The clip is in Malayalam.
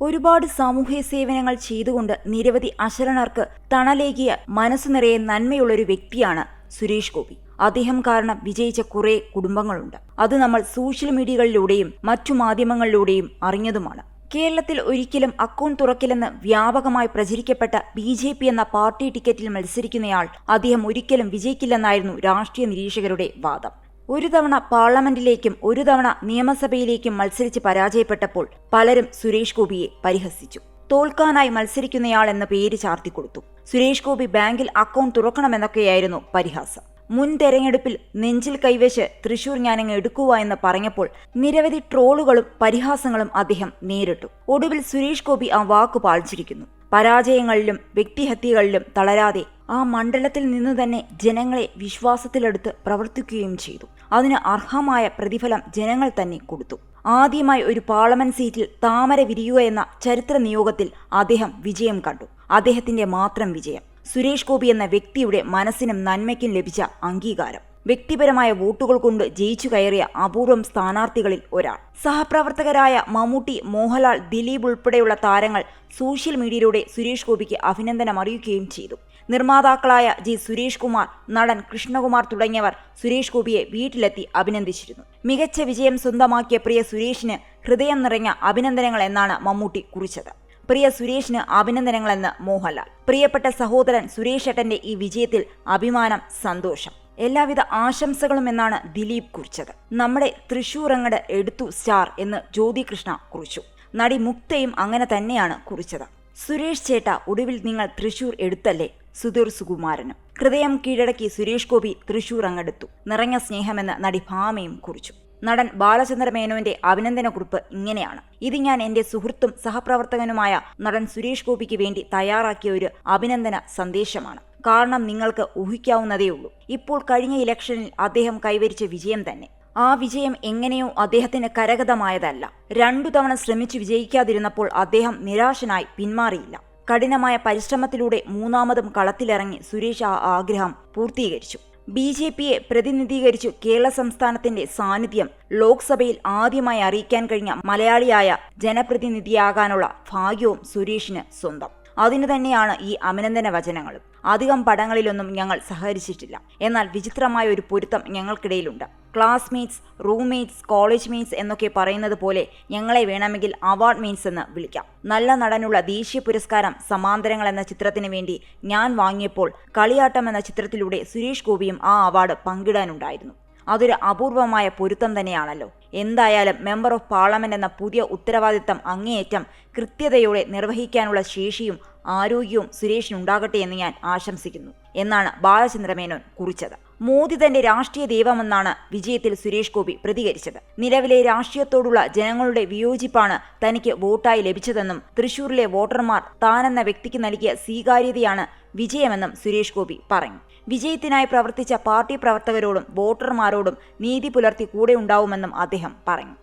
ഒരുപാട് സാമൂഹ്യ സേവനങ്ങൾ ചെയ്തുകൊണ്ട് നിരവധി അശരണർക്ക് തണലേകിയ മനസ്സ് നിറയെ നന്മയുള്ളൊരു വ്യക്തിയാണ് സുരേഷ് ഗോപി. അദ്ദേഹം കാരണം വിജയിച്ച കുറെ കുടുംബങ്ങളുണ്ട്. അത് നമ്മൾ സോഷ്യൽ മീഡിയകളിലൂടെയും മറ്റു മാധ്യമങ്ങളിലൂടെയും അറിഞ്ഞതുമാണ്. കേരളത്തിൽ ഒരിക്കലും അക്കൗണ്ട് തുറക്കില്ലെന്ന് വ്യാപകമായി പ്രചരിക്കപ്പെട്ട ബി ജെ പി എന്ന പാർട്ടി ടിക്കറ്റിൽ മത്സരിക്കുന്നയാൾ അദ്ദേഹം ഒരിക്കലും വിജയിക്കില്ലെന്നായിരുന്നു രാഷ്ട്രീയ നിരീക്ഷകരുടെ വാദം. ഒരു തവണ പാർലമെന്റിലേക്കും ഒരു തവണ നിയമസഭയിലേക്കും മത്സരിച്ച് പരാജയപ്പെട്ടപ്പോൾ പലരും സുരേഷ് ഗോപിയെ പരിഹസിച്ചു. തോൽക്കാനായി മത്സരിക്കുന്നയാൾ എന്ന പേര് ചാർത്തിക്കൊടുത്തു. സുരേഷ് ഗോപി ബാങ്കിൽ അക്കൗണ്ട് തുറക്കണമെന്നൊക്കെയായിരുന്നു പരിഹാസം. മുൻ തെരഞ്ഞെടുപ്പിൽ നെഞ്ചിൽ കൈവച്ച് തൃശൂർ ഞാനങ്ങ് എടുക്കുക എന്ന് പറഞ്ഞപ്പോൾ നിരവധി ട്രോളുകളും പരിഹാസങ്ങളും അദ്ദേഹം നേരിട്ടു. ഒടുവിൽ സുരേഷ് ഗോപി ആ വാക്കു പാലിച്ചിരിക്കുന്നു പരാജയങ്ങളിലും വ്യക്തിഹത്യകളിലും തളരാതെ ആ മണ്ഡലത്തിൽ നിന്ന് തന്നെ ജനങ്ങളെ വിശ്വാസത്തിലെടുത്ത് പ്രവർത്തിക്കുകയും ചെയ്തു. അതിന് അർഹമായ പ്രതിഫലം ജനങ്ങൾ തന്നെ കൊടുത്തു. ആദ്യമായി ഒരു പാർലമെന്റ് സീറ്റിൽ താമര വിരിയുക എന്ന ചരിത്ര നിയോഗത്തിൽ അദ്ദേഹം വിജയം കണ്ടു. അദ്ദേഹത്തിന്റെ മാത്രം വിജയം സുരേഷ് ഗോപി എന്ന വ്യക്തിയുടെ മനസ്സിനും നന്മയ്ക്കും ലഭിച്ച അംഗീകാരം. വ്യക്തിപരമായ വോട്ടുകൾ കൊണ്ട് ജയിച്ചു കയറിയ അപൂർവം സ്ഥാനാർത്ഥികളിൽ ഒരാൾ. സഹപ്രവർത്തകരായ മമ്മൂട്ടി മോഹൻലാൽ ദിലീപ് ഉൾപ്പെടെയുള്ള താരങ്ങൾ സോഷ്യൽ മീഡിയയിലൂടെ സുരേഷ് ഗോപിക്ക് അഭിനന്ദനം അറിയിക്കുകയും ചെയ്തു. നിർമ്മാതാക്കളായ ജി സുരേഷ് കുമാർ നടൻ കൃഷ്ണകുമാർ തുടങ്ങിയവർ സുരേഷ് ഗോപിയെ വീട്ടിലെത്തി അഭിനന്ദിച്ചിരുന്നു. മികച്ച വിജയം സ്വന്തമാക്കിയ പ്രിയ സുരേഷിന് ഹൃദയം നിറഞ്ഞ അഭിനന്ദനങ്ങൾ എന്നാണ് മമ്മൂട്ടി കുറിച്ചത്. പ്രിയ സുരേഷിന് അഭിനന്ദനങ്ങളെന്ന് മോഹൻലാൽ. പ്രിയപ്പെട്ട സഹോദരൻ സുരേഷ് ഏട്ടന്റെ ഈ വിജയത്തിൽ അഭിമാനം സന്തോഷം. എല്ലാവിധ ആശംസകളും എന്നാണ് ദിലീപ് കുറിച്ചത്. നമ്മുടെ തൃശൂരങ്ങട് എടുത്തു സ്റ്റാർ എന്ന് ജ്യോതികൃഷ്ണ കുറിച്ചു. നടി മുക്തയും അങ്ങനെ തന്നെയാണ് കുറിച്ചത്. സുരേഷ് ചേട്ട ഒടുവിൽ നിങ്ങൾ തൃശൂർ എടുത്തല്ലേ? സുധീർ സുകുമാരനും. ഹൃദയം കീഴടക്കി സുരേഷ് ഗോപി തൃശൂർ അങ്ങെടുത്തു. നിറഞ്ഞ സ്നേഹമെന്ന് നടി ഭാമയും കുറിച്ചു. നടൻ ബാലചന്ദ്ര മേനോന്റെ അഭിനന്ദന കുറിപ്പ് ഇങ്ങനെയാണ്. ഇത് ഞാൻ എന്റെ സുഹൃത്തും സഹപ്രവർത്തകനുമായ നടൻ സുരേഷ് ഗോപിക്ക് വേണ്ടി തയ്യാറാക്കിയ ഒരു അഭിനന്ദന സന്ദേശമാണ്. കാരണം നിങ്ങൾക്ക് ഊഹിക്കാവുന്നതേയുള്ളൂ. ഇപ്പോൾ കഴിഞ്ഞ ഇലക്ഷനിൽ അദ്ദേഹം കൈവരിച്ച വിജയം തന്നെ. ആ വിജയം എങ്ങനെയോ അദ്ദേഹത്തിന് കരഗതമായതല്ല. രണ്ടു തവണ ശ്രമിച്ചു വിജയിക്കാതിരുന്നപ്പോൾ അദ്ദേഹം നിരാശനായി പിന്മാറിയില്ല. കഠിനമായ പരിശ്രമത്തിലൂടെ മൂന്നാമതും കളത്തിലിറങ്ങി സുരേഷ് ആ ആഗ്രഹം പൂർത്തീകരിച്ചു. ബി ജെ പിയെ പ്രതിനിധീകരിച്ചു കേരള സംസ്ഥാനത്തിന്റെ സാന്നിധ്യം ലോക്സഭയിൽ ആദ്യമായി അറിയിക്കാൻ കഴിഞ്ഞ മലയാളിയായ ജനപ്രതിനിധിയാകാനുള്ള ഭാഗ്യവും സുരേഷിന് സ്വന്തം. അതിനു തന്നെയാണ് ഈ അഭിനന്ദന വചനങ്ങളും. അധികം പടങ്ങളിലൊന്നും ഞങ്ങൾ സഹകരിച്ചിട്ടില്ല. എന്നാൽ വിചിത്രമായ ഒരു പൊരുത്തം ഞങ്ങൾക്കിടയിലുണ്ട്. ക്ലാസ്മേറ്റ്സ് റൂംമേറ്റ്സ് കോളേജ് മേറ്റ്സ് എന്നൊക്കെ പറയുന്നത് പോലെ ഞങ്ങളെ വേണമെങ്കിൽ അവാർഡ് മീൻസ് എന്ന് വിളിക്കാം. നല്ല നടനുള്ള ദേശീയ പുരസ്കാരം സമാന്തരങ്ങൾ എന്ന ചിത്രത്തിന് വേണ്ടി ഞാൻ വാങ്ങിയപ്പോൾ കളിയാട്ടം എന്ന ചിത്രത്തിലൂടെ സുരേഷ് ഗോപിയും ആ അവാർഡ് പങ്കിടാനുണ്ടായിരുന്നു. അതൊരു അപൂർവമായ പൊരുത്തം തന്നെയാണല്ലോ. എന്തായാലും മെമ്പർ ഓഫ് പാർലമെന്റ് എന്ന പുതിയ ഉത്തരവാദിത്തം അങ്ങേയറ്റം കൃത്യതയോടെ നിർവഹിക്കാനുള്ള ശേഷിയും ആരോഗ്യവും സുരേഷിനുണ്ടാകട്ടെ എന്ന് ഞാൻ ആശംസിക്കുന്നു എന്നാണ് ബാലചന്ദ്രമേനോൻ കുറിച്ചത്. മോദി തന്റെ രാഷ്ട്രീയ ദൈവമെന്നാണ് വിജയത്തിൽ സുരേഷ് ഗോപി പ്രതികരിച്ചത്. നിലവിലെ രാഷ്ട്രീയത്തോടുള്ള ജനങ്ങളുടെ വിയോജിപ്പാണ് തനിക്ക് വോട്ടായി ലഭിച്ചതെന്നും തൃശൂരിലെ വോട്ടർമാർ താനെന്ന വ്യക്തിക്ക് നൽകിയ സ്വീകാര്യതയാണ് വിജയമെന്നും സുരേഷ് ഗോപി പറഞ്ഞു. വിജയത്തിനായി പ്രവർത്തിച്ച പാർട്ടി പ്രവർത്തകരോടും വോട്ടർമാരോടും നീതി പുലർത്തി കൂടെ ഉണ്ടാവുമെന്നും അദ്ദേഹം പറഞ്ഞു.